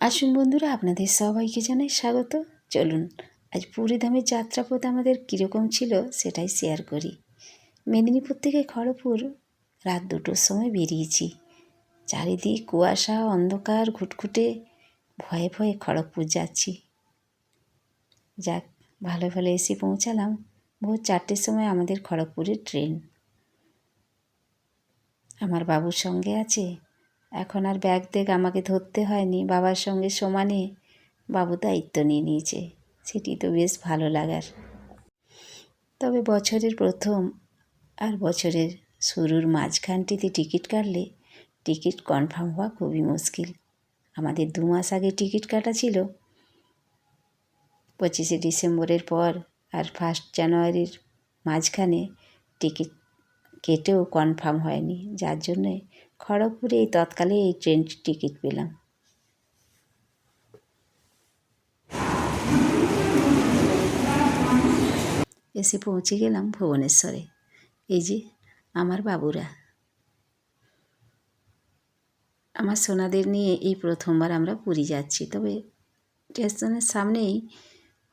আসুন বন্ধুরা, আপনাদের সবাইকে জানাই স্বাগত। চলুন, আজ পুরীধামের যাত্রাপথ আমাদের কীরকম ছিল সেটাই শেয়ার করি। মেদিনীপুর থেকে খড়গপুর রাত দুটোর সময় বেরিয়েছি। চারিদিক কুয়াশা, অন্ধকার, ঘুটঘুটে, ভয়ে ভয়ে খড়গপুর যাচ্ছি। যাক, ভালো ভালো এসে পৌঁছালাম। ভোর চারটের সময় আমাদের খড়গপুরের ট্রেন। আমার বাবুর সঙ্গে আছে এখন আর ব্যাগ দেখ আমাকে ধরতে হয়নি, বাবার সঙ্গে সমানে বাবু দায়িত্ব নিয়ে নিয়েছে। সেটি তো বেশ ভালো লাগার। তবে বছরের প্রথম আর বছরের শুরুর মাঝখানটিতে টিকিট কাটলে টিকিট কনফার্ম হওয়া খুবই মুশকিল। আমাদের দু মাস আগে টিকিট কাটা ছিল। পঁচিশে ডিসেম্বরের পর আর ফার্স্ট জানুয়ারির মাঝখানে টিকিট কেটেও কনফার্ম হয়নি। যার জন্যে খড়গপুরে এই তৎকালে এই ট্রেনটির টিকিট পেলাম। এসে পৌঁছে গেলাম ভুবনেশ্বরে। এই যে আমার বাবুরা। আমার সোনাদের নিয়ে এই প্রথমবার আমরা পুরী যাচ্ছি। তবে স্টেশনের সামনেই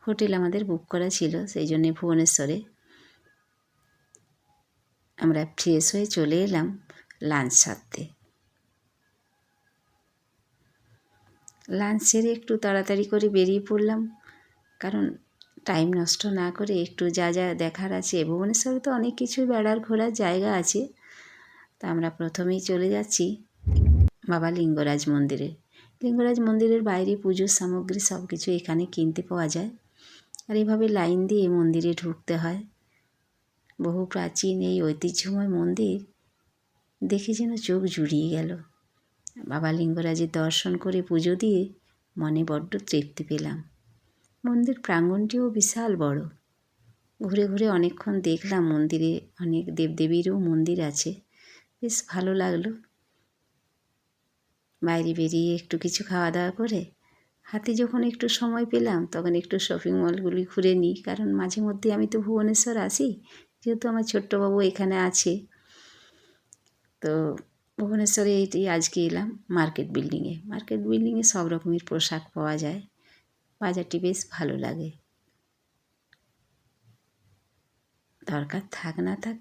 হোটেল আমাদের বুক করা ছিল, সেই জন্যে ভুবনেশ্বরে। আমরা ফ্রেশ হয়ে চলে এলাম লাঞ্চ সারতে। লাঞ্চ সেরে একটু তাড়াতাড়ি করে বেরিয়ে পড়লাম, কারণ টাইম নষ্ট না করে একটু যা যা দেখার আছে, ভুবনেশ্বরে তো অনেক কিছুই বেড়ার ঘোরার জায়গা আছে। তা আমরা প্রথমেই চলে যাচ্ছি বাবা লিঙ্গরাজ মন্দিরে। লিঙ্গরাজ মন্দিরের বাইরে পুজোর সামগ্রী সব কিছু এখানে কিনতে পাওয়া যায়। আর এভাবে লাইন দিয়ে মন্দিরে ঢুকতে হয়। বহু প্রাচীন এই ঐতিহ্যময় মন্দির দেখে যেন চোখ জুড়িয়ে গেল। বাবা লিঙ্গরাজের দর্শন করে পুজো দিয়ে মনে বড্ড তৃপ্তি পেলাম। মন্দির প্রাঙ্গণটিও বিশাল বড়। ঘুরে ঘুরে অনেকক্ষণ দেখলাম মন্দিরে অনেক দেবদেবীরও মন্দির আছে। বেশ ভালো লাগল। বাইরে বেরিয়ে একটু কিছু খাওয়া দাওয়া করে হাতে যখন একটু সময় পেলাম তখন একটু শপিং মলগুলি ঘুরে নিই। কারণ মাঝে মধ্যে আমি তো ভুবনেশ্বর আসি যেহেতু আমার ছোট্টবাবু এখানে আছে, তো ভুবনেশ্বরে এইটি আজকে এলাম মার্কেট বিল্ডিংয়ে। মার্কেট বিল্ডিংয়ে সব রকমের পোশাক পাওয়া যায়। বাজারটি বেশ ভালো লাগে। দরকার থাক না থাক,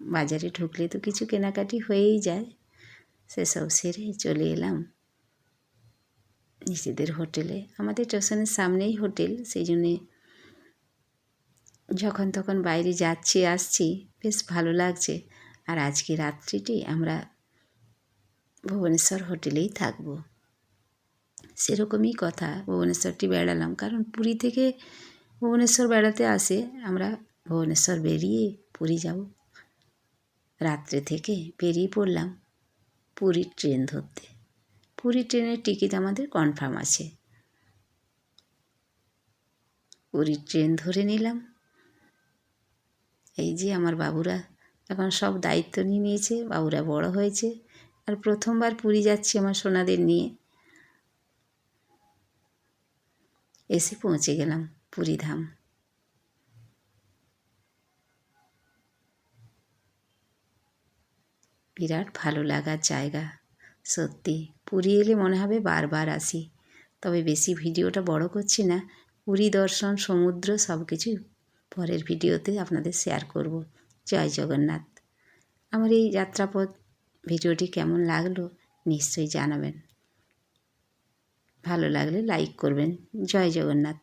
বাজারে ঢুকলে তো কিছু কেনাকাটি হয়েই যায়। সেসব সেরে চলে এলাম নিজেদের হোটেলে। আমাদের স্টেশনের সামনেই হোটেল, সেই জন্যে যখন তখন বাইরে যাচ্ছি, আসছি, বেশ ভালো লাগছে। আর আজকে রাত্রিটি আমরা ভুবনেশ্বর হোটেলেই থাকব। সেরকমই কথা, ভুবনেশ্বরটি বেড়ালাম। কারণ পুরী থেকে ভুবনেশ্বর বেড়াতে আসে, আমরা ভুবনেশ্বর বেরিয়ে পুরী যাব। রাত্রে থেকে বেরিয়ে পড়লাম পুরীর ট্রেন ধরতে। পুরীর ট্রেনের টিকিট আমাদের কনফার্ম আছে। পুরীর ট্রেন ধরে নিলাম। এই যে আমার বাবুরা এখন সব দায়িত্ব নিয়ে নিয়েছে, বাবুরা বড় হয়েছে আর প্রথমবার পুরী যাচ্ছি আমার সোনাদের নিয়ে। এসে পৌঁছে গেলাম পুরী ধাম। বিরাট ভালো লাগার জায়গা, সত্যি। পুরী এলে মনে হবে বারবার আসি, তবে বেশি ভিডিওটা বড় করছি না, পুরী দর্শন, সমুদ্র সব কিছু পরের ভিডিওতে আপনাদের শেয়ার করব। জয় জগন্নাথ। আমার এই যাত্রাপথ ভিডিওটি কেমন লাগল নিশ্চয়ই জানাবেন। ভালো লাগলে লাইক করবেন। জয় জগন্নাথ।